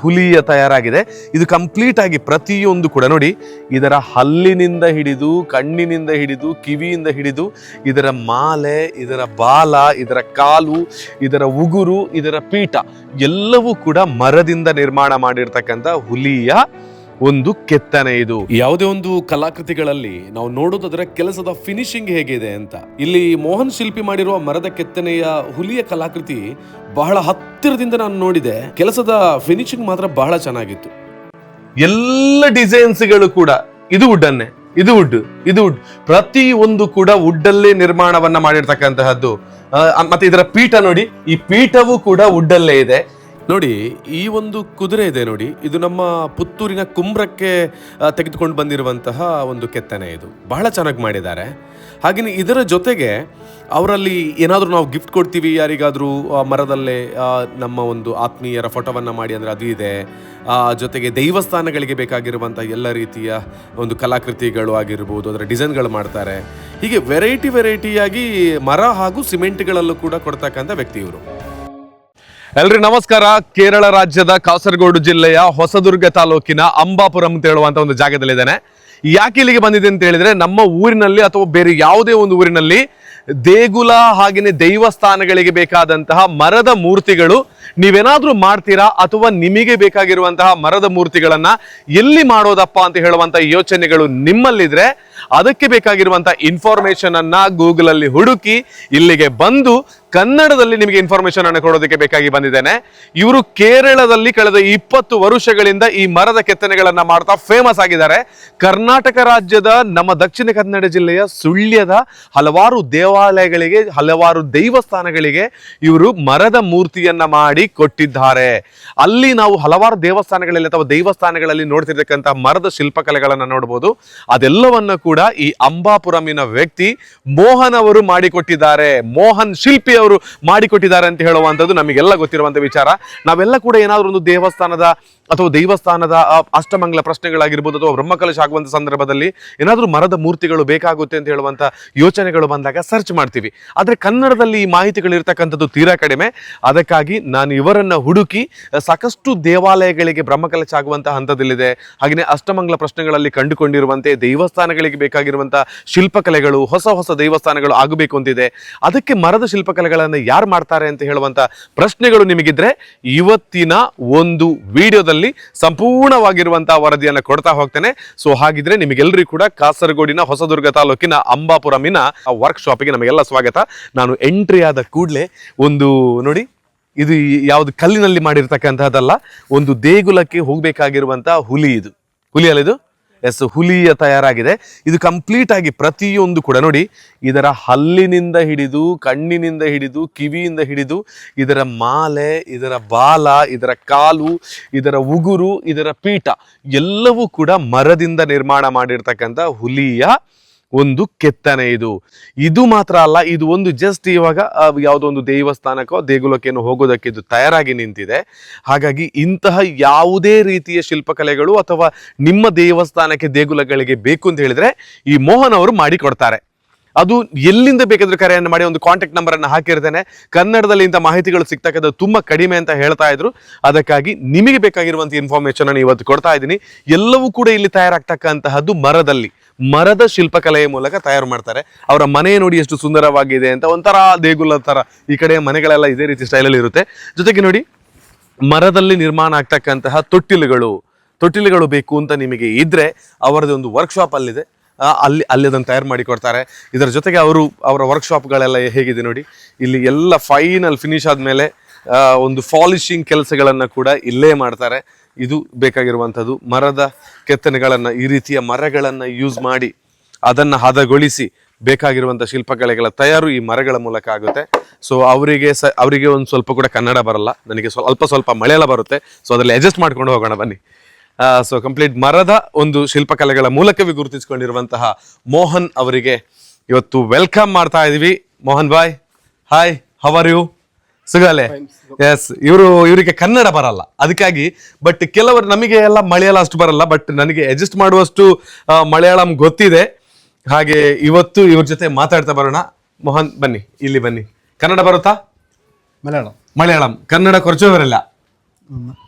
ಹುಲಿಯ ತಯಾರಾಗಿದೆ. ಇದು ಕಂಪ್ಲೀಟ್ ಆಗಿ ಪ್ರತಿಯೊಂದು ಕೂಡ ನೋಡಿ, ಇದರ ಹಲ್ಲಿನಿಂದ ಹಿಡಿದು, ಕಣ್ಣಿನಿಂದ ಹಿಡಿದು, ಕಿವಿಯಿಂದ ಹಿಡಿದು, ಇದರ ಮಾಲೆ, ಇದರ ಬಾಲ, ಇದರ ಕಾಲು, ಇದರ ಉಗುರು, ಇದರ ಪೀಠ, ಎಲ್ಲವೂ ಕೂಡ ಮರದಿಂದ ನಿರ್ಮಾಣ ಮಾಡಿರ್ತಕ್ಕಂಥ ಹುಲಿಯ ಒಂದು ಕೆತ್ತನೆ ಇದು. ಯಾವುದೇ ಒಂದು ಕಲಾಕೃತಿಗಳಲ್ಲಿ ನಾವು ನೋಡೋದಾದ್ರೆ ಕೆಲಸದ ಫಿನಿಶಿಂಗ್ ಹೇಗಿದೆ ಅಂತ. ಇಲ್ಲಿ ಮೋಹನ್ ಶಿಲ್ಪಿ ಮಾಡಿರುವ ಮರದ ಕೆತ್ತನೆಯ ಹುಲಿಯ ಕಲಾಕೃತಿ ಬಹಳ ಹತ್ತಿರದಿಂದ ನಾನು ನೋಡಿದೆ. ಕೆಲಸದ ಫಿನಿಶಿಂಗ್ ಮಾತ್ರ ಬಹಳ ಚೆನ್ನಾಗಿತ್ತು. ಎಲ್ಲ ಡಿಸೈನ್ಸ್ಗಳು ಕೂಡ ಇದು ವುಡ್ಡನ್ನೇ ಇದು ವುಡ್ ಇದು ವುಡ್ ಪ್ರತಿ ಒಂದು ಕೂಡ ವುಡ್ಡಲ್ಲೇ ನಿರ್ಮಾಣವನ್ನ ಮಾಡಿರ್ತಕ್ಕಂತಹದ್ದು. ಮತ್ತೆ ಇದರ ಪೀಠ ನೋಡಿ ಈ ಪೀಠವು ಕೂಡ ವುಡ್ಡಲ್ಲೇ ಇದೆ. ನೋಡಿ, ಈ ಒಂದು ಕುದುರೆ ಇದೆ ನೋಡಿ. ಇದು ನಮ್ಮ ಪುತ್ತೂರಿನ ಕುಂಬ್ರಕ್ಕೆ ತೆಗೆದುಕೊಂಡು ಬಂದಿರುವಂತಹ ಒಂದು ಕೆತ್ತನೆ ಇದು. ಬಹಳ ಚೆನ್ನಾಗಿ ಮಾಡಿದ್ದಾರೆ. ಹಾಗೆಯೇ ಇದರ ಜೊತೆಗೆ ಅವರಲ್ಲಿ ಏನಾದರೂ ನಾವು ಗಿಫ್ಟ್ ಕೊಡ್ತೀವಿ ಯಾರಿಗಾದರೂ ಮರದಲ್ಲೇ ನಮ್ಮ ಒಂದು ಆತ್ಮೀಯರ ಫೋಟೋವನ್ನು ಮಾಡಿ ಅಂದರೆ ಅದು ಇದೆ. ಜೊತೆಗೆ ದೈವಸ್ಥಾನಗಳಿಗೆ ಬೇಕಾಗಿರುವಂಥ ಎಲ್ಲ ರೀತಿಯ ಒಂದು ಕಲಾಕೃತಿಗಳು ಆಗಿರ್ಬೋದು, ಅದರ ಡಿಸೈನ್ಗಳು ಮಾಡ್ತಾರೆ. ಹೀಗೆ ವೆರೈಟಿ ವೆರೈಟಿಯಾಗಿ ಮರ ಹಾಗೂ ಸಿಮೆಂಟ್ಗಳಲ್ಲೂ ಕೂಡ ಕೊಡ್ತಕ್ಕಂಥ ವ್ಯಕ್ತಿ ಇವರು. ಎಲ್ರಿ ನಮಸ್ಕಾರ. ಕೇರಳ ರಾಜ್ಯದ ಕಾಸರಗೋಡು ಜಿಲ್ಲೆಯ ಹೊಸದುರ್ಗ ತಾಲೂಕಿನ ಅಂಬಾಪುರಂ ಅಂತ ಹೇಳುವಂತ ಒಂದು ಜಾಗದಲ್ಲಿದ್ದೇನೆ ಯಾಕೆ ಇಲ್ಲಿಗೆ ಬಂದಿದೆ ಅಂತ ಹೇಳಿದ್ರೆ, ನಮ್ಮ ಊರಿನಲ್ಲಿ ಅಥವಾ ಬೇರೆ ಯಾವುದೇ ಒಂದು ಊರಿನಲ್ಲಿ ದೇಗುಲ ಹಾಗೆಯೇ ದೈವಸ್ಥಾನಗಳಿಗೆ ಬೇಕಾದಂತಹ ಮರದ ಮೂರ್ತಿಗಳು ನೀವೇನಾದ್ರೂ ಮಾಡ್ತೀರಾ ಅಥವಾ ನಿಮಗೆ ಬೇಕಾಗಿರುವಂತಹ ಮರದ ಮೂರ್ತಿಗಳನ್ನ ಎಲ್ಲಿ ಮಾಡೋದಪ್ಪ ಅಂತ ಹೇಳುವಂತ ಯೋಚನೆಗಳು ನಿಮ್ಮಲ್ಲಿದ್ರೆ ಅದಕ್ಕೆ ಬೇಕಾಗಿರುವಂತಹ ಇನ್ಫಾರ್ಮೇಶನ್ ಅನ್ನ ಗೂಗಲ್ ಅಲ್ಲಿ ಹುಡುಕಿ ಇಲ್ಲಿಗೆ ಬಂದು ಕನ್ನಡದಲ್ಲಿ ನಿಮಗೆ ಇನ್ಫಾರ್ಮೇಶನ್ ಅನ್ನು ಕೊಡೋದಕ್ಕೆ ಬೇಕಾಗಿ ಬಂದಿದ್ದೇನೆ. ಇವರು ಕೇರಳದಲ್ಲಿ ಕಳೆದ ಇಪ್ಪತ್ತು ವರ್ಷಗಳಿಂದ ಈ ಮರದ ಕೆತ್ತನೆಗಳನ್ನ ಮಾಡ್ತಾ ಫೇಮಸ್ ಆಗಿದ್ದಾರೆ. ಕರ್ನಾಟಕ ರಾಜ್ಯದ ನಮ್ಮ ದಕ್ಷಿಣ ಕನ್ನಡ ಜಿಲ್ಲೆಯ ಸುಳ್ಯದ ಹಲವಾರು ದೇವಾಲಯಗಳಿಗೆ, ಹಲವಾರು ದೇವಸ್ಥಾನಗಳಿಗೆ ಇವರು ಮರದ ಮೂರ್ತಿಯನ್ನ ಮಾಡಿ ಕೊಟ್ಟಿದ್ದಾರೆ. ಅಲ್ಲಿ ನಾವು ಹಲವಾರು ದೇವಸ್ಥಾನಗಳಲ್ಲಿ ಅಥವಾ ದೇವಸ್ಥಾನಗಳಲ್ಲಿ ನೋಡ್ತಿರ್ತಕ್ಕಂಥ ಮರದ ಶಿಲ್ಪಕಲೆಗಳನ್ನ ನೋಡಬಹುದು ಅದೆಲ್ಲವನ್ನ ಕೂಡ ಈ ಅಂಬಾಪುರಮಿನ ವ್ಯಕ್ತಿ ಮೋಹನ್ ಅವರು ಮಾಡಿಕೊಟ್ಟಿದ್ದಾರೆ. ಮೋಹನ್ ಶಿಲ್ಪಿ ಅವರು ಮಾಡಿಕೊಟ್ಟಿದ್ದಾರೆ ಅಂತ ಹೇಳುವಂಥದ್ದು ನಮಗೆಲ್ಲ ಗೊತ್ತಿರುವಂತ ವಿಚಾರ. ನಾವೆಲ್ಲ ಕೂಡ ಏನಾದರೂ ಒಂದು ದೇವಸ್ಥಾನದ ಅಥವಾ ದೇವಸ್ಥಾನದ ಅಷ್ಟಮಂಗಲ ಪ್ರಶ್ನೆಗಳಾಗಿರ್ಬೋದು ಅಥವಾ ಬ್ರಹ್ಮಕಲಶ ಆಗುವಂಥ ಸಂದರ್ಭದಲ್ಲಿ ಏನಾದರೂ ಮರದ ಮೂರ್ತಿಗಳು ಬೇಕಾಗುತ್ತೆ ಅಂತ ಹೇಳುವಂಥ ಯೋಚನೆಗಳು ಬಂದಾಗ ಸರ್ಚ್ ಮಾಡ್ತೀವಿ. ಆದರೆ ಕನ್ನಡದಲ್ಲಿ ಈ ಮಾಹಿತಿಗಳು ಇರ್ತಕ್ಕಂಥದ್ದು ತೀರಾ ಕಡಿಮೆ. ಅದಕ್ಕಾಗಿ ನಾನು ಇವರನ್ನು ಹುಡುಕಿ ಸಾಕಷ್ಟು ದೇವಾಲಯಗಳಿಗೆ ಬ್ರಹ್ಮಕಲಶ ಆಗುವಂಥ ಹಂತದಲ್ಲಿದೆ. ಹಾಗೆಯೇ ಅಷ್ಟಮಂಗಲ ಪ್ರಶ್ನೆಗಳಲ್ಲಿ ಕಂಡುಕೊಂಡಿರುವಂತೆ ದೇವಸ್ಥಾನಗಳಿಗೆ ಬೇಕಾಗಿರುವಂಥ ಶಿಲ್ಪಕಲೆಗಳು, ಹೊಸ ಹೊಸ ದೇವಸ್ಥಾನಗಳು ಆಗಬೇಕು ಅಂತಿದೆ. ಅದಕ್ಕೆ ಮರದ ಶಿಲ್ಪಕಲೆಗಳನ್ನು ಯಾರು ಮಾಡ್ತಾರೆ ಅಂತ ಹೇಳುವಂಥ ಪ್ರಶ್ನೆಗಳು ನಿಮಗಿದ್ರೆ ಇವತ್ತಿನ ಒಂದು ವಿಡಿಯೋದಲ್ಲಿ ಸಂಪೂರ್ಣವಾಗಿರುವಂತಹ ವರದಿಯನ್ನು ಕೊಡ್ತಾ ಹೋಗ್ತೇನೆ. ಸೊ ಹಾಗಿದ್ರೆ ನಿಮಗೆಲ್ಲರಿಗೂ ಕೂಡ ಕಾಸರಗೋಡಿನ ಹೊಸದುರ್ಗ ತಾಲೂಕಿನ ಅಂಬಾಪುರಮಿನ ವರ್ಕ್ ಶಾಪಿಗೆ ನಮಗೆಲ್ಲ ಸ್ವಾಗತ. ನಾನು ಎಂಟ್ರಿ ಆದ ಕೂಡಲೇ ಒಂದು ನೋಡಿ, ಇದು ಯಾವುದು ಕಲ್ಲಿನಲ್ಲಿ ಮಾಡಿರ್ತಕ್ಕಂತಹದ್ದಲ್ಲ ಒಂದು ದೇಗುಲಕ್ಕೆ ಹೋಗ್ಬೇಕಾಗಿರುವಂತಹ ಹುಲಿ ಇದು. ಹುಲಿ ಅಲ್ಲ ಇದು? ಎಸ್ ಹುಲಿಯ ತಯಾರಾಗಿದೆ. ಇದು ಕಂಪ್ಲೀಟ್ ಆಗಿ ಪ್ರತಿಯೊಂದು ಕೂಡ ನೋಡಿ, ಇದರ ಹಲ್ಲಿನಿಂದ ಹಿಡಿದು, ಕಣ್ಣಿನಿಂದ ಹಿಡಿದು, ಕಿವಿಯಿಂದ ಹಿಡಿದು, ಇದರ ಮಾಲೆ, ಇದರ ಬಾಲ, ಇದರ ಕಾಲು, ಇದರ ಉಗುರು, ಇದರ ಪೀಠ, ಎಲ್ಲವೂ ಕೂಡ ಮರದಿಂದ ನಿರ್ಮಾಣ ಮಾಡಿರ್ತಕ್ಕಂಥ ಹುಲಿಯ ಒಂದು ಕೆತ್ತನೆ ಇದು. ಇದು ಮಾತ್ರ ಅಲ್ಲ, ಇದು ಒಂದು ಜಸ್ಟ್ ಇವಾಗ ಯಾವುದೋ ಒಂದು ದೇವಸ್ಥಾನಕ್ಕೋ ದೇಗುಲಕ್ಕೇನೋ ಹೋಗೋದಕ್ಕೆ ಇದು ತಯಾರಾಗಿ ನಿಂತಿದೆ. ಹಾಗಾಗಿ ಇಂತಹ ಯಾವುದೇ ರೀತಿಯ ಶಿಲ್ಪಕಲೆಗಳು ಅಥವಾ ನಿಮ್ಮ ದೇವಸ್ಥಾನಕ್ಕೆ ದೇಗುಲಗಳಿಗೆ ಬೇಕು ಅಂತ ಹೇಳಿದ್ರೆ ಈ ಮೋಹನ್ ಅವರು ಮಾಡಿಕೊಡ್ತಾರೆ. ಅದು ಎಲ್ಲಿಂದ ಬೇಕಾದ್ರೂ ಕರೆಯನ್ನು ಮಾಡಿ ಒಂದು ಕಾಂಟ್ಯಾಕ್ಟ್ ನಂಬರ್ ಅನ್ನು ಹಾಕಿರ್ತೇನೆ. ಕನ್ನಡದಲ್ಲಿ ಇಂಥ ಮಾಹಿತಿಗಳು ಸಿಗ್ತಕ್ಕಂಥದ್ದು ತುಂಬಾ ಕಡಿಮೆ ಅಂತ ಹೇಳ್ತಾ ಇದ್ರು. ಅದಕ್ಕಾಗಿ ನಿಮಗೆ ಬೇಕಾಗಿರುವಂತ ಇನ್ಫಾರ್ಮೇಶನ್ ಅನ್ನು ಇವತ್ತು ಕೊಡ್ತಾ ಇದ್ದೀನಿ. ಎಲ್ಲವೂ ಕೂಡ ಇಲ್ಲಿ ತಯಾರಾಗ್ತಕ್ಕಂತಹದ್ದು ಮರದಲ್ಲಿ. ಮರದ ಶಿಲ್ಪಕಲೆಯ ಮೂಲಕ ತಯಾರು ಮಾಡ್ತಾರೆ. ಅವರ ಮನೆ ನೋಡಿ ಎಷ್ಟು ಸುಂದರವಾಗಿದೆ ಅಂತ ಒಂಥರ ದೇಗುಲ ತರ ಈ ಕಡೆ ಮನೆಗಳೆಲ್ಲ ಇದೇ ರೀತಿ ಸ್ಟೈಲಲ್ಲಿ ಇರುತ್ತೆ. ಜೊತೆಗೆ ನೋಡಿ, ಮರದಲ್ಲಿ ನಿರ್ಮಾಣ ಆಗ್ತಕ್ಕಂತಹ ತೊಟ್ಟಿಲುಗಳು ತೊಟ್ಟಿಲುಗಳು ಬೇಕು ಅಂತ ನಿಮಗೆ ಇದ್ರೆ ಅವರದ್ದು ಒಂದು ವರ್ಕ್ಶಾಪ್ ಅಲ್ಲಿದೆ. ಅಲ್ಲಿ ಅಲ್ಲಿ ಅದನ್ನು ತಯಾರು ಮಾಡಿ ಕೊಡ್ತಾರೆ. ಇದರ ಜೊತೆಗೆ ಅವರು ಅವರ ವರ್ಕ್ಶಾಪ್ಗಳೆಲ್ಲ ಹೇಗಿದೆ ನೋಡಿ, ಇಲ್ಲಿ ಎಲ್ಲ ಫೈನಲ್ ಫಿನಿಶ್ ಆದಮೇಲೆ ಒಂದು ಫಾಲಿಶಿಂಗ್ ಕೆಲಸಗಳನ್ನು ಕೂಡ ಇಲ್ಲೇ ಮಾಡ್ತಾರೆ. ಇದು ಬೇಕಾಗಿರುವಂಥದ್ದು. ಮರದ ಕೆತ್ತನೆಗಳನ್ನು, ಈ ರೀತಿಯ ಮರಗಳನ್ನು ಯೂಸ್ ಮಾಡಿ ಅದನ್ನು ಹದಗೊಳಿಸಿ ಬೇಕಾಗಿರುವಂಥ ಶಿಲ್ಪಕಲೆಗಳ ತಯಾರು ಈ ಮರಗಳ ಮೂಲಕ ಆಗುತ್ತೆ. ಸೊ ಅವರಿಗೆ ಸ, ಅವರಿಗೆ ಒಂದು ಸ್ವಲ್ಪ ಕೂಡ ಕನ್ನಡ ಬರಲ್ಲ. ನನಗೆ ಸ್ವಲ್ಪ ಸ್ವಲ್ಪ ಮಳೆಯೆಲ್ಲ ಬರುತ್ತೆ. ಸೊ ಅದರಲ್ಲಿ ಅಡ್ಜಸ್ಟ್ ಮಾಡ್ಕೊಂಡು ಹೋಗೋಣ ಬನ್ನಿ. ಸೊ ಕಂಪ್ಲೀಟ್ ಮರದ ಒಂದು ಶಿಲ್ಪಕಲೆಗಳ ಮೂಲಕವೇ ಗುರುತಿಸಿಕೊಂಡಿರುವಂತಹ ಮೋಹನ್ ಅವರಿಗೆ ಇವತ್ತು ವೆಲ್ಕಮ್ ಮಾಡ್ತಾ ಇದ್ದೀವಿ Mohan Bai hi how are you Sugale S ಇವರು ಇವರಿಗೆ ಕನ್ನಡ ಬರಲ್ಲ ಅದಕ್ಕಾಗಿ ಬಟ್ ಕೆಲವರು ನಮಗೆ ಎಲ್ಲ ಮಲಯಾಳ ಅಷ್ಟು ಬರಲ್ಲ ಬಟ್ ನನಗೆ ಅಡ್ಜಸ್ಟ್ ಮಾಡುವಷ್ಟು ಆ, ಮಲಯಾಳಂ ಗೊತ್ತಿದೆ ಹಾಗೆ ಇವತ್ತು ಇವ್ರ ಜೊತೆ ಮಾತಾಡ್ತಾ ಬರೋಣ ಮೋಹನ್ ಬನ್ನಿ ಇಲ್ಲಿ ಬನ್ನಿ ಕನ್ನಡ ಬರುತ್ತಾ മലയാളം മലയാളം കന്നഡ കുറച്ച് പേരല്ല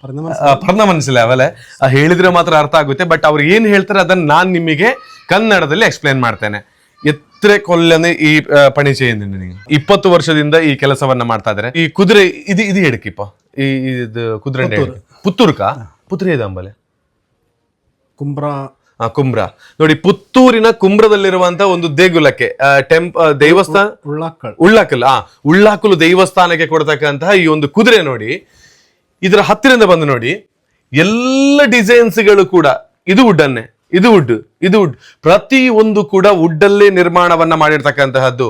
പറഞ്ഞ ಆ, പറഞ്ഞ ಮನಸ್ಸಿಲ್ಲ ಅವಲೆ ಆ, ಹೇಳಿದ್ರೆ ಮಾತ್ರ ಅರ್ಥ ಆಗುತ್ತೆ ಬಟ್ ಅವ್ರು ಏನ್ ಹೇಳ್ತಾರೆ ಅದನ್ನ ನಾನ್ ನಿಮಗೆ ಕನ್ನಡದಲ್ಲಿ ಎಕ್ಸ್ಪ್ಲೇನ್ ಮಾಡ್ತೇನೆ ಎತ್ರೆ ಕೊಲ್ಲನೆ ಈ ಆ, ಪಣಿ ചെയ്യുന്നു ನಿನಗೆ ಇಪ್ಪತ್ತು ವರ್ಷದಿಂದ ಈ ಕೆಲಸವನ್ನ ಮಾಡ್ತಾ ಇದ್ದಾರೆ ಈ ಕುದುರೆ ಇದು ಇದು ಹೇಳಕ್ಕಿಪ್ಪ ಈ ಇದು ಕುದುರೆ ಪುತ್ತೂರ್ಕ ಪುತ್ರಿ ಇದೆ ಅಂಬಲೆ ಕುಂಬ್ರ ಆ ಕುಂಬ್ರ ನೋಡಿ ಪುತ್ತೂರಿನ ಕುಂಬ್ರದಲ್ಲಿರುವಂತ ಒಂದು ದೇಗುಲಕ್ಕೆ ಆ, ಟೆಂಪ್ ಆ, ದೇವಸ್ಥಾನ ಉಳ್ಳಾಕಳ್ ಉಳ್ಳಾಕಲ್ ಆ ಉಳ್ಳಾಕಲು ದೇವಸ್ಥಾನಕ್ಕೆ ಕೊಡ್ತಕ್ಕಂತಹ ಈ ಒಂದು ಕುದುರೆ ನೋಡಿ ಇದರ ಹತ್ತಿರದಿಂದ ಬಂದು ನೋಡಿ ಎಲ್ಲ ಡಿಸೈನ್ಸ್ಗಳು ಕೂಡ ಇದು ವುಡ್ಡನ್ನೇ ಇದು ವುಡ್ ಇದು ವುಡ್ ಪ್ರತಿ ಒಂದು ಕೂಡ ವುಡ್ಡಲ್ಲೇ ನಿರ್ಮಾಣವನ್ನ ಮಾಡಿರ್ತಕ್ಕಂತಹದ್ದು.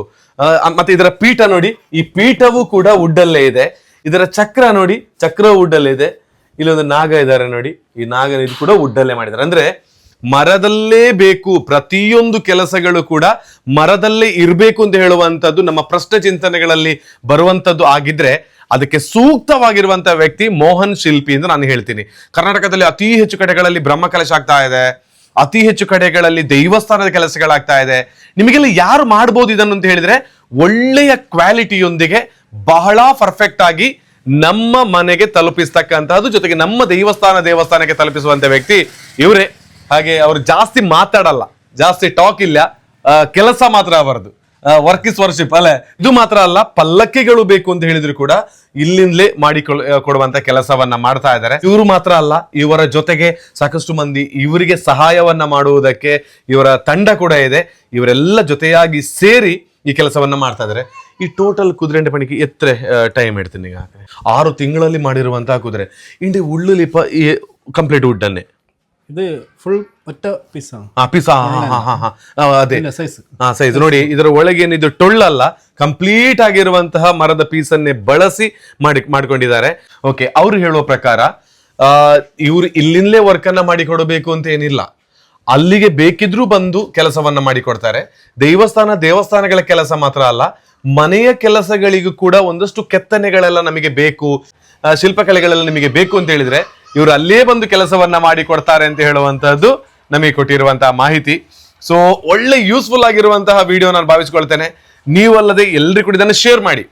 ಮತ್ತೆ ಇದರ ಪೀಠ ನೋಡಿ, ಈ ಪೀಠವೂ ಕೂಡ ವುಡ್ಡಲ್ಲೇ ಇದೆ. ಇದರ ಚಕ್ರ ನೋಡಿ, ಚಕ್ರ ವುಡ್ಡಲ್ಲೇ ಇದೆ. ಇಲ್ಲೊಂದು ನಾಗ ಇದ್ದಾರೆ ನೋಡಿ, ಈ ನಾಗನ ಇದು ಕೂಡ ವುಡ್ಡಲ್ಲೇ ಮಾಡಿದ್ದಾರೆ. ಅಂದ್ರೆ ಮರದಲ್ಲೇ ಬೇಕು, ಪ್ರತಿಯೊಂದು ಕೆಲಸಗಳು ಕೂಡ ಮರದಲ್ಲೇ ಇರಬೇಕು ಅಂತ ಹೇಳುವಂಥದ್ದು ನಮ್ಮ ಪ್ರಶ್ನೆ ಚಿಂತನೆಗಳಲ್ಲಿ ಬರುವಂತದ್ದು ಆಗಿದ್ರೆ, ಅದಕ್ಕೆ ಸೂಕ್ತವಾಗಿರುವಂತಹ ವ್ಯಕ್ತಿ ಮೋಹನ್ ಶಿಲ್ಪಿ ಅಂತ ನಾನು ಹೇಳ್ತೀನಿ. ಕರ್ನಾಟಕದಲ್ಲಿ ಅತಿ ಹೆಚ್ಚು ಕಡೆಗಳಲ್ಲಿ ಬ್ರಹ್ಮ ಕಲಶ ಆಗ್ತಾ ಇದೆ. ಅತಿ ಹೆಚ್ಚು ಕಡೆಗಳಲ್ಲಿ ದೈವಸ್ಥಾನದ ಕೆಲಸಗಳಾಗ್ತಾ ಇದೆ. ನಿಮಗೆಲ್ಲ ಯಾರು ಮಾಡ್ಬೋದು ಇದನ್ನು ಅಂತ ಹೇಳಿದ್ರೆ ಒಳ್ಳೆಯ ಕ್ವಾಲಿಟಿಯೊಂದಿಗೆ ಬಹಳ ಪರ್ಫೆಕ್ಟ್ ಆಗಿ ನಮ್ಮ ಮನೆಗೆ ತಲುಪಿಸ್ತಕ್ಕಂತಹದ್ದು ಜೊತೆಗೆ ನಮ್ಮ ದೇವಸ್ಥಾನ ದೇವಸ್ಥಾನಕ್ಕೆ ತಲುಪಿಸುವಂತ ವ್ಯಕ್ತಿ ಇವರೇ. ಹಾಗೆ ಅವರು ಜಾಸ್ತಿ ಮಾತಾಡಲ್ಲ, ಜಾಸ್ತಿ ಟಾಕ್ ಇಲ್ಲ ಕೆಲಸ ಮಾತ್ರ ಅವರದು. ವರ್ಕ್ ಇಸ್ ವರ್ಷಿಪ್ ಅಲ್ಲೇ ಇದು ಮಾತ್ರ ಅಲ್ಲ, ಪಲ್ಲಕ್ಕಿಗಳು ಬೇಕು ಅಂತ ಹೇಳಿದ್ರು ಕೂಡ ಇಲ್ಲಿಂದಲೇ ಮಾಡಿ ಕೊಡುವಂತ ಕೆಲಸವನ್ನ ಮಾಡ್ತಾ ಇದ್ದಾರೆ. ಇವರು ಮಾತ್ರ ಅಲ್ಲ, ಇವರ ಜೊತೆಗೆ ಸಾಕಷ್ಟು ಮಂದಿ ಇವರಿಗೆ ಸಹಾಯವನ್ನ ಮಾಡುವುದಕ್ಕೆ ಇವರ ತಂಡ ಕೂಡ ಇದೆ. ಇವರೆಲ್ಲ ಜೊತೆಯಾಗಿ ಸೇರಿ ಈ ಕೆಲಸವನ್ನ ಮಾಡ್ತಾ ಇದ್ದಾರೆ. ಈ ಟೋಟಲ್ ಕುದುರೆ ಪಣಿಕೆ ಎತ್ತರೆ ಟೈಮ್ ಇಡ್ತೀನಿ ಈಗ. ಆರು ತಿಂಗಳಲ್ಲಿ ಮಾಡಿರುವಂತಹ ಕುದುರೆ. ಇಂಡಿ ಉಳ್ಳುಲಿಪ ಈ ಕಂಪ್ಲೀಟ್ ವುಡ್ಡನ್ನೇ ಇದು ಫುಲ್ ಒಟ್ಟ ಪೀಸ್ ಅದೇ ಇಲ್ಲ ಸೈಜ್ ಹಾ ಸೈಜ್ ನೋಡಿ ಇದರ ಒಳಗೆ ಏನಿದು ಟೊಳ್ಳಲ್ಲ ಕಂಪ್ಲೀಟ್ ಆಗಿರುವಂತಹ ಮರದ ಪೀಸನ್ನೇ ಬಳಸಿ ಮಾಡಿ ಮಾಡ್ಕೊಂಡಿದ್ದಾರೆ. ಓಕೆ ಅವ್ರು ಹೇಳುವ ಪ್ರಕಾರ ಆ ಇವ್ರು ಇಲ್ಲಿಂದಲೇ ವರ್ಕ್ ಅನ್ನ ಮಾಡಿ ಕೊಡಬೇಕು ಅಂತ ಏನಿಲ್ಲ. ಅಲ್ಲಿಗೆ ಬೇಕಿದ್ರೂ ಬಂದು ಕೆಲಸವನ್ನ ಮಾಡಿಕೊಡ್ತಾರೆ ದೇವಸ್ಥಾನ ದೇವಸ್ಥಾನಗಳ ಕೆಲಸ ಮಾತ್ರ ಅಲ್ಲ ಮನೆಯ ಕೆಲಸಗಳಿಗೂ ಕೂಡ ಒಂದಷ್ಟು ಕೆತ್ತನೆಗಳೆಲ್ಲ ನಮಗೆ ಬೇಕು. ಆ, ಶಿಲ್ಪಕಲೆಗಳೆಲ್ಲ ನಿಮಗೆ ಬೇಕು ಅಂತ ಹೇಳಿದ್ರೆ ಇವರು ಅಲ್ಲೇ ಬಂದು ಕೆಲಸವನ್ನ ಮಾಡಿ ಕೊಡ್ತಾರೆ ಅಂತ ಹೇಳುವಂತಹದ್ದು ನಮಗೆ ಕೊಟ್ಟಿರುವಂತಹ ಮಾಹಿತಿ. ಸೊ ಒಳ್ಳೆ ಯೂಸ್ಫುಲ್ ಆಗಿರುವಂತಹ ವಿಡಿಯೋ ನಾನು ಭಾವಿಸ್ಕೊಳ್ತೇನೆ. ನೀವಲ್ಲದೆ ಎಲ್ರಿಗೂ ಕೂಡ ಇದನ್ನು ಶೇರ್ ಮಾಡಿ.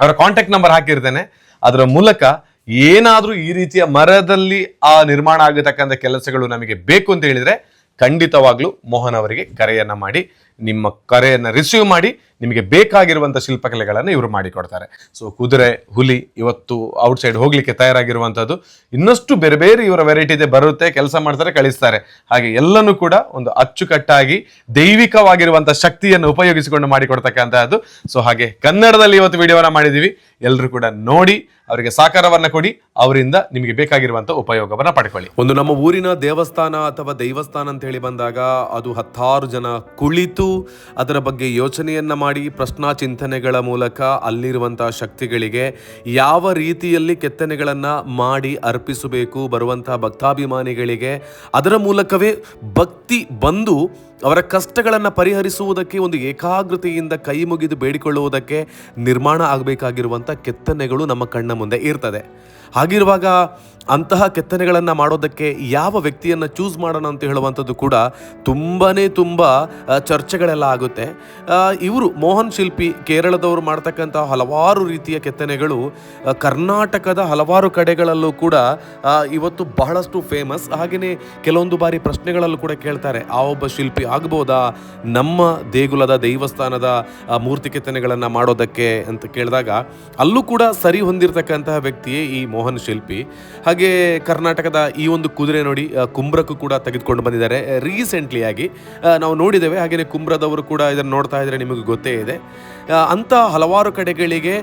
ಅವರ ಕಾಂಟ್ಯಾಕ್ಟ್ ನಂಬರ್ ಹಾಕಿರ್ತೇನೆ. ಅದರ ಮೂಲಕ ಏನಾದರೂ ಈ ರೀತಿಯ ಮರದಲ್ಲಿ ಆ ನಿರ್ಮಾಣ ಆಗತಕ್ಕಂಥ ಕೆಲಸಗಳು ನಮಗೆ ಬೇಕು ಅಂತ ಹೇಳಿದ್ರೆ ಖಂಡಿತವಾಗ್ಲೂ ಮೋಹನ್ ಅವರಿಗೆ ಕರೆಯನ್ನ ಮಾಡಿ, ನಿಮ್ಮ ಕರೆಯನ್ನ ರಿಸೀವ್ ಮಾಡಿ, ನಿಮಗೆ ಬೇಕಾಗಿರುವಂಥ ಶಿಲ್ಪಕಲೆಗಳನ್ನು ಇವರು ಮಾಡಿಕೊಡ್ತಾರೆ. ಸೊ ಕುದುರೆ, ಹುಲಿ ಇವತ್ತು ಔಟ್ಸೈಡ್ ಹೋಗಲಿಕ್ಕೆ ತಯಾರಾಗಿರುವಂಥದ್ದು ಇನ್ನಷ್ಟು ಬೇರೆ ಬೇರೆ ಇವರ ವೆರೈಟಿ ಇದೆ ಬರುತ್ತೆ, ಕೆಲಸ ಮಾಡ್ತಾರೆ, ಕಳಿಸ್ತಾರೆ. ಹಾಗೆ ಎಲ್ಲನೂ ಕೂಡ ಒಂದು ಅಚ್ಚುಕಟ್ಟಾಗಿ ದೈವಿಕವಾಗಿರುವಂಥ ಶಕ್ತಿಯನ್ನು ಉಪಯೋಗಿಸಿಕೊಂಡು ಮಾಡಿಕೊಡ್ತಕ್ಕಂತಹದ್ದು. ಸೊ ಹಾಗೆ ಕನ್ನಡದಲ್ಲಿ ಇವತ್ತು ವಿಡಿಯೋನ ಮಾಡಿದೀವಿ ಎಲ್ಲರೂ ಕೂಡ ನೋಡಿ, ಅವರಿಗೆ ಸಹಕಾರವನ್ನ ಕೊಡಿ. ಅವರಿಂದ ನಿಮಗೆ ಬೇಕಾಗಿರುವಂತಹ ಉಪಯೋಗವನ್ನ ಪಡ್ಕೊಳ್ಳಿ. ಒಂದು ನಮ್ಮ ಊರಿನ ದೇವಸ್ಥಾನ ಅಥವಾ ದೈವಸ್ಥಾನ ಅಂತ ಹೇಳಿ ಬಂದಾಗ ಅದು ಹತ್ತಾರು ಜನ ಕುಳಿತು ಅದರ ಬಗ್ಗೆ ಯೋಚನೆಯನ್ನ ಮಾಡಿ ಪ್ರಶ್ನಾ ಚಿಂತನೆಗಳ ಮೂಲಕ ಅಲ್ಲಿರುವಂತಹ ಶಕ್ತಿಗಳಿಗೆ ಯಾವ ರೀತಿಯಲ್ಲಿ ಕೆತ್ತನೆಗಳನ್ನ ಮಾಡಿ ಅರ್ಪಿಸಬೇಕು ಬರುವಂತಹ ಭಕ್ತಾಭಿಮಾನಿಗಳಿಗೆ ಅದರ ಮೂಲಕವೇ ಭಕ್ತಿ ಬಂದು ಅವರ ಕಷ್ಟಗಳನ್ನು ಪರಿಹರಿಸುವುದಕ್ಕೆ ಒಂದು ಏಕಾಗ್ರತೆಯಿಂದ ಕೈ ಮುಗಿದು ಬೇಡಿಕೊಳ್ಳುವುದಕ್ಕೆ ನಿರ್ಮಾಣ ಆಗಬೇಕಾಗಿರುವಂಥ ಕೆತ್ತನೆಗಳು ನಮ್ಮ ಕಣ್ಣ ಮುಂದೆ ಇರ್ತದೆ. ಹಾಗಿರುವಾಗ ಅಂತಹ ಕೆತ್ತನೆಗಳನ್ನು ಮಾಡೋದಕ್ಕೆ ಯಾವ ವ್ಯಕ್ತಿಯನ್ನು ಚೂಸ್ ಮಾಡೋಣ ಅಂತ ಹೇಳುವಂಥದ್ದು ಕೂಡ ತುಂಬಾ ತುಂಬ ಚರ್ಚೆಗಳೆಲ್ಲ ಆಗುತ್ತೆ. ಇವರು ಮೋಹನ್ ಶಿಲ್ಪಿ ಕೇರಳದವರು ಮಾಡ್ತಕ್ಕಂಥ ಹಲವಾರು ರೀತಿಯ ಕೆತ್ತನೆಗಳು ಕರ್ನಾಟಕದ ಹಲವಾರು ಕಡೆಗಳಲ್ಲೂ ಕೂಡ ಇವತ್ತು ಬಹಳಷ್ಟು ಫೇಮಸ್ ಹಾಗೆಯೇ ಕೆಲವೊಂದು ಬಾರಿ ಪ್ರಶ್ನೆಗಳಲ್ಲೂ ಕೂಡ ಕೇಳ್ತಾರೆ, ಆ ಒಬ್ಬ ಶಿಲ್ಪಿ ಆಗ್ಬೋದಾ? ನಮ್ಮ ದೇಗುಲದ ದೇವಸ್ಥಾನದ ಮೂರ್ತಿ ಕೆತ್ತನೆಗಳನ್ನು ಮಾಡೋದಕ್ಕೆ ಅಂತ ಕೇಳಿದಾಗ, ಅಲ್ಲೂ ಕೂಡ ಸರಿ ಹೊಂದಿರತಕ್ಕಂತಹ ವ್ಯಕ್ತಿಯೇ ಈ ಮೋಹನ್ ಶಿಲ್ಪಿ. ಹಾಗೆ ಕರ್ನಾಟಕದ ಈ ಒಂದು ಕುದುರೆ ನೋಡಿ ಕುಂಬ್ರಕ್ಕೂ ಕೂಡ ತೆಗೆದುಕೊಂಡು ಬಂದಿದ್ದಾರೆ. ರೀಸೆಂಟ್ಲಿ ಆಗಿ ನಾವು ನೋಡಿದ್ದೇವೆ. ಹಾಗೆಯೇ ಕುಂಬ್ರದವರು ಕೂಡ ಇದನ್ನು ನೋಡ್ತಾ ಇದ್ರೆ ನಿಮಗೆ ಗೊತ್ತೇ ಇದೆ. ಅಂತ ಹಲವಾರು ಕಡೆಗಳಿಗೆ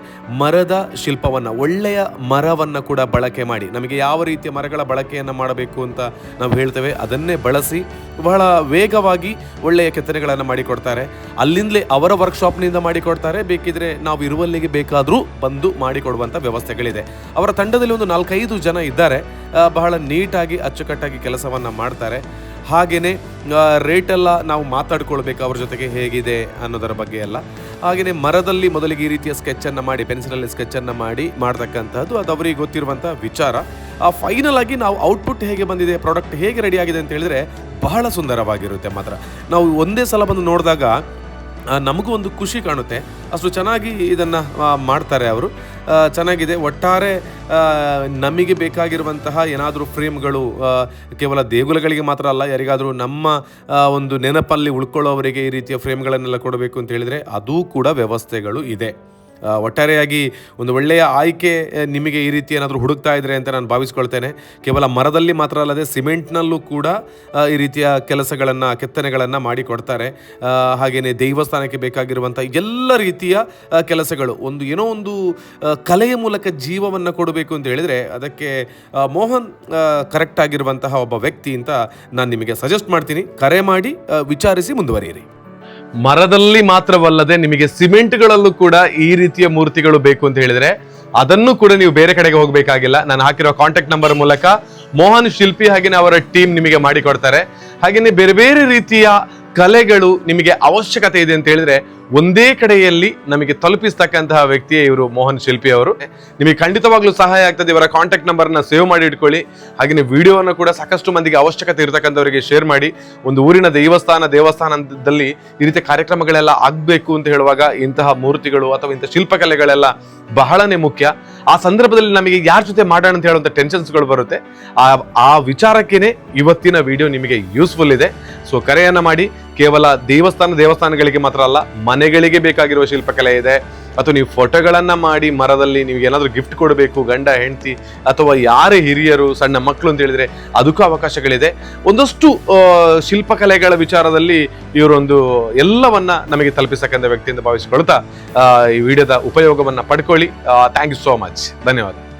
ಮರದ ಶಿಲ್ಪವನ್ನು, ಒಳ್ಳೆಯ ಮರವನ್ನು ಕೂಡ ಬಳಕೆ ಮಾಡಿ, ನಮಗೆ ಯಾವ ರೀತಿಯ ಮರಗಳ ಬಳಕೆಯನ್ನು ಮಾಡಬೇಕು ಅಂತ ನಾವು ಹೇಳ್ತೇವೆ. ಅದನ್ನೇ ಬಳಸಿ ಬಹಳ ವೇಗವಾಗಿ ಒಳ್ಳೆಯ ಕೆತ್ತನೆಗಳನ್ನು ಮಾಡಿಕೊಡ್ತಾರೆ. ಅಲ್ಲಿಂದಲೇ ಅವರ ವರ್ಕ್ಶಾಪ್ನಿಂದ ಮಾಡಿಕೊಡ್ತಾರೆ. ಬೇಕಿದ್ರೆ ನಾವು ಇರುವಲ್ಲಿಗೆ ಬೇಕಾದರೂ ಬಂದು ಮಾಡಿಕೊಡುವಂಥ ವ್ಯವಸ್ಥೆಗಳಿದೆ. ಅವರ ತಂಡದಲ್ಲಿ ಒಂದು ನಾಲ್ಕೈದು ಜನ ಇದ್ದಾರೆ. ಬಹಳ ನೀಟಾಗಿ, ಅಚ್ಚುಕಟ್ಟಾಗಿ ಕೆಲಸವನ್ನು ಮಾಡ್ತಾರೆ. ಹಾಗೆಯೇ ರೇಟೆಲ್ಲ ನಾವು ಮಾತಾಡ್ಕೊಳ್ಬೇಕು ಅವ್ರ ಜೊತೆಗೆ ಹೇಗಿದೆ ಅನ್ನೋದರ ಬಗ್ಗೆ ಎಲ್ಲ. ಹಾಗೆಯೇ ಮರದಲ್ಲಿ ಮೊದಲಿಗೆ ಈ ರೀತಿಯ ಸ್ಕೆಚ್ಚನ್ನು ಮಾಡಿ ಪೆನ್ಸಿಲಲ್ಲಿ ಸ್ಕೆಚನ್ನು ಮಾಡಿ ಮಾಡ್ತಕ್ಕಂಥದ್ದು ಅದು ಅವರಿಗೆ ಗೊತ್ತಿರುವಂಥ ವಿಚಾರ. ಆ ಫೈನಲ್ ಆಗಿ ನಾವು ಔಟ್ಪುಟ್ ಹೇಗೆ ಬಂದಿದೆ ಪ್ರಾಡಕ್ಟ್ ಹೇಗೆ ರೆಡಿ ಆಗಿದೆ ಅಂತ ಹೇಳಿದ್ರೆ ಬಹಳ ಸುಂದರವಾಗಿರುತ್ತೆ ಮಾತ್ರ. ನಾವು ಒಂದೇ ಸಲ ಬಂದು ನೋಡಿದಾಗ ನಮಗೂ ಒಂದು ಖುಷಿ ಕಾಣುತ್ತೆ. ಅಷ್ಟು ಚೆನ್ನಾಗಿ ಇದನ್ನು ಮಾಡ್ತಾರೆ ಅವರು. ಚೆನ್ನಾಗಿದೆ. ಒಟ್ಟಾರೆ ನಮಗೆ ಬೇಕಾಗಿರುವಂತಹ ಏನಾದರೂ ಫ್ರೇಮ್ಗಳು ಕೇವಲ ದೇಗುಲಗಳಿಗೆ ಮಾತ್ರ ಅಲ್ಲ, ಯಾರಿಗಾದರೂ ನಮ್ಮ ಒಂದು ನೆನಪಲ್ಲಿ ಉಳ್ಕೊಳ್ಳೋವರಿಗೆ ಈ ರೀತಿಯ ಫ್ರೇಮ್ಗಳನ್ನೆಲ್ಲ ಕೊಡಬೇಕು ಅಂತ ಹೇಳಿದರೆ, ಅದೂ ಕೂಡ ವ್ಯವಸ್ಥೆಗಳು ಇದೆ. ಒಟ್ಟಾರೆಯಾಗಿ ಒಂದು ಒಳ್ಳೆಯ ಆಯ್ಕೆ ನಿಮಗೆ ಈ ರೀತಿ ಏನಾದರೂ ಹುಡುಕ್ತಾ ಇದ್ರೆ ಅಂತ ನಾನು ಭಾವಿಸ್ಕೊಳ್ತೇನೆ. ಕೇವಲ ಮರದಲ್ಲಿ ಮಾತ್ರ ಅಲ್ಲದೆ ಸಿಮೆಂಟ್ನಲ್ಲೂ ಕೂಡ ಈ ರೀತಿಯ ಕೆಲಸಗಳನ್ನು, ಕೆತ್ತನೆಗಳನ್ನು ಮಾಡಿಕೊಡ್ತಾರೆ. ಹಾಗೆಯೇ ದೇವಸ್ಥಾನಕ್ಕೆ ಬೇಕಾಗಿರುವಂಥ ಎಲ್ಲ ರೀತಿಯ ಕೆಲಸಗಳು. ಒಂದು ಏನೋ ಒಂದು ಕಲೆಯ ಮೂಲಕ ಜೀವವನ್ನು ಕೊಡಬೇಕು ಅಂತ ಹೇಳಿದರೆ ಅದಕ್ಕೆ ಮೋಹನ್ ಕರೆಕ್ಟ್ ಆಗಿರುವಂತಹ ಒಬ್ಬ ವ್ಯಕ್ತಿ ಅಂತ ನಾನು ನಿಮಗೆ ಸಜೆಸ್ಟ್ ಮಾಡ್ತೀನಿ. ಕರೆ ಮಾಡಿ ವಿಚಾರಿಸಿ ಮುಂದುವರಿಯಿರಿ. ಮರದಲ್ಲಿ ಮಾತ್ರವಲ್ಲದೆ ನಿಮಗೆ ಸಿಮೆಂಟ್ಗಳಲ್ಲೂ ಕೂಡ ಈ ರೀತಿಯ ಮೂರ್ತಿಗಳು ಬೇಕು ಅಂತ ಹೇಳಿದ್ರೆ ಅದನ್ನು ಕೂಡ ನೀವು ಬೇರೆ ಕಡೆಗೆ ಹೋಗಬೇಕಾಗಿಲ್ಲ. ನಾನು ಹಾಕಿರೋ ಕಾಂಟ್ಯಾಕ್ಟ್ ನಂಬರ್ ಮೂಲಕ ಮೋಹನ್ ಶಿಲ್ಪಿ ಹಾಗೇನೆ ಅವರ ಟೀಮ್ ನಿಮಗೆ ಮಾಡಿಕೊಡ್ತಾರೆ. ಹಾಗೆಯೇ ಬೇರೆ ಬೇರೆ ರೀತಿಯ ಕಲೆಗಳು ನಿಮಗೆ ಅವಶ್ಯಕತೆ ಇದೆ ಅಂತ ಹೇಳಿದ್ರೆ ಒಂದೇ ಕಡೆಯಲ್ಲಿ ನಮಗೆ ತಲುಪಿಸ್ತಕ್ಕಂತಹ ವ್ಯಕ್ತಿಯೇ ಇವರು ಮೋಹನ್ ಶಿಲ್ಪಿ ಅವರು. ನಿಮಗೆ ಖಂಡಿತವಾಗ್ಲೂ ಸಹಾಯ ಆಗ್ತದೆ, ಇವರ ಕಾಂಟ್ಯಾಕ್ಟ್ ನಂಬರ್ನ ಸೇವ್ ಮಾಡಿ ಇಟ್ಕೊಳ್ಳಿ. ಹಾಗೆಯೇ ವಿಡಿಯೋವನ್ನು ಕೂಡ ಸಾಕಷ್ಟು ಮಂದಿಗೆ ಅವಶ್ಯಕತೆ ಇರತಕ್ಕಂಥವರಿಗೆ ಶೇರ್ ಮಾಡಿ. ಒಂದು ಊರಿನ ದೇವಸ್ಥಾನ, ದೇವಸ್ಥಾನದಲ್ಲಿ ಈ ರೀತಿ ಕಾರ್ಯಕ್ರಮಗಳೆಲ್ಲ ಆಗಬೇಕು ಅಂತ ಹೇಳುವಾಗ ಇಂತಹ ಮೂರ್ತಿಗಳು ಅಥವಾ ಇಂಥ ಶಿಲ್ಪಕಲೆಗಳೆಲ್ಲ ಬಹಳನೇ ಮುಖ್ಯ. ಆ ಸಂದರ್ಭದಲ್ಲಿ ನಮಗೆ ಯಾರ ಜೊತೆ ಮಾಡೋಣ ಅಂತ ಹೇಳುವಂಥ ಟೆನ್ಷನ್ಸ್ಗಳು ಬರುತ್ತೆ. ಆ ಆ ವಿಚಾರಕ್ಕೇನೆ ಇವತ್ತಿನ ವಿಡಿಯೋ ನಿಮಗೆ ಯೂಸ್ಫುಲ್ ಇದೆ. ಸೊ ಕರೆಯನ್ನು ಮಾಡಿ ಕೇವಲ ದೇವಸ್ಥಾನ ದೇವಸ್ಥಾನಗಳಿಗೆ ಮಾತ್ರ ಅಲ್ಲ, ಮನೆಗಳಿಗೆ ಬೇಕಾಗಿರುವ ಶಿಲ್ಪಕಲೆ ಇದೆ. ಅಥವಾ ನೀವು ಫೋಟೋಗಳನ್ನು ಮಾಡಿ ಮರದಲ್ಲಿ ನೀವು ಏನಾದರೂ ಗಿಫ್ಟ್ ಕೊಡಬೇಕು, ಗಂಡ, ಹೆಂಡತಿ, ಅಥವಾ ಯಾರೇ ಹಿರಿಯರು, ಸಣ್ಣ ಮಕ್ಕಳು ಅಂತ ಹೇಳಿದರೆ ಅದಕ್ಕೂ ಅವಕಾಶಗಳಿದೆ. ಒಂದಷ್ಟು ಶಿಲ್ಪಕಲೆಗಳ ವಿಚಾರದಲ್ಲಿ ಇವರೊಂದು ಎಲ್ಲವನ್ನ ನಮಗೆ ತಲುಪಿಸತಕ್ಕಂಥ ವ್ಯಕ್ತಿಯಿಂದ ಭಾವಿಸಿಕೊಳ್ತಾ ಈ ವಿಡಿಯೋದ ಉಪಯೋಗವನ್ನು ಪಡ್ಕೊಳ್ಳಿ. ಥ್ಯಾಂಕ್ ಯು ಸೋ ಮಚ್ ಧನ್ಯವಾದ.